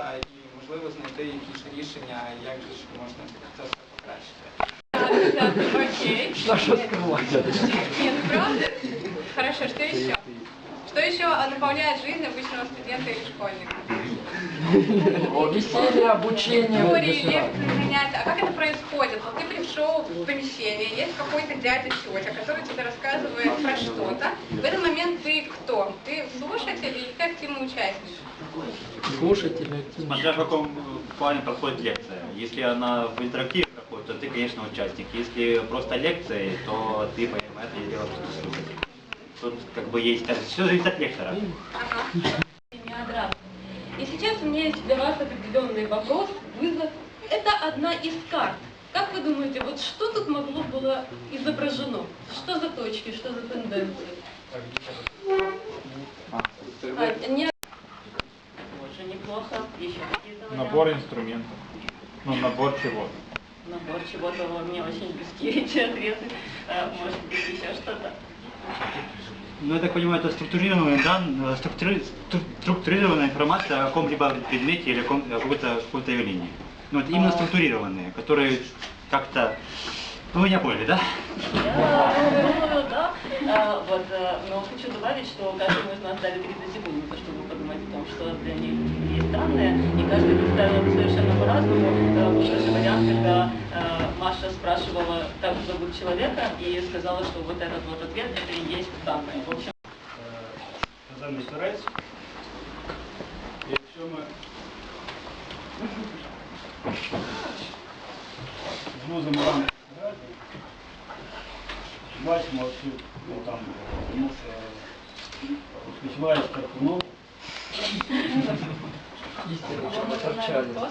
міста і, можливо, знайти якісь рішення, як же ж можна це все покращити. Окей. На что скрывать? Нет, правда? Хорошо, что еще? Что еще наполняет жизнь обычного студента или школьника? Веселье, обучение. Теории, лекции, занятия. А как это происходит? Вот ты пришел в помещение, есть какой-то дядя, тетя, который тебе рассказывает про что-то. В этот момент ты кто? Ты слушатель или ты активный участник? Слушатели. Смотря в каком э, плане проходит лекция. Если она в интерактиве проходит, то ты, конечно, участник. Если просто лекция, то ты, понятное дело, просто слушатель. Тут как бы есть, все зависит от лектора. Ага. И сейчас у меня есть для вас определенный вопрос, вызов. Это одна из карт. Как вы думаете, вот что тут могло было изображено? Что за точки, что за тенденции? А, не... Неплохо. Еще какие-то Набор инструментов. Ну, набор чего? Набор чего-то мне очень близкие эти ответы. А, Может быть, еще что-то. Ну, я так понимаю, это структурированная, дан, структури- стру- структурированная информация о каком-либо предмете или о каком- о какой-то какой-то явлении. Ну, это именно структурированные, которые как-то... Вы меня поняли, да? Я думаю, да. А, Вот, э, но хочу добавить, что каждому из нас дали 30 секунд на то, чтобы подумать о том, что для них есть данные, и каждый представил это совершенно по-разному. Э, Был даже вариант, когда э, Маша спрашивала, как зовут человека, и сказала, что вот этот вот ответ, это и есть данные. В общем, Казанний турець. Якщо ми звузимо рамки бачимо цю, ну там, відчуваєш картину. Истинно, торчали. Ну.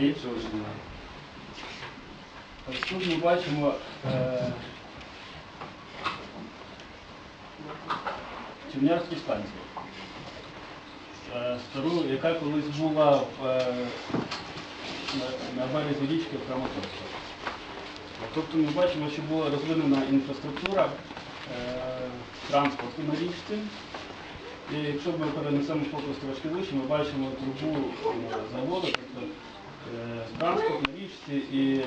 І Ось тут ми бачимо е, станцію. Е, стару, яка колись була в, е, на, на березі річки в Краматорську. Тобто ми бачимо, що була розвинена інфраструктура е, транспорту на річці. І якщо ми перенесемо фокус трошки вище, ми бачимо трубу е, заводу, тобто е, транспорт на річці і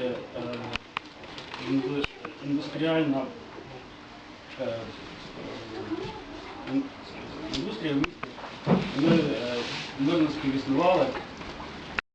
індустріальна індустрія мирно співіснували.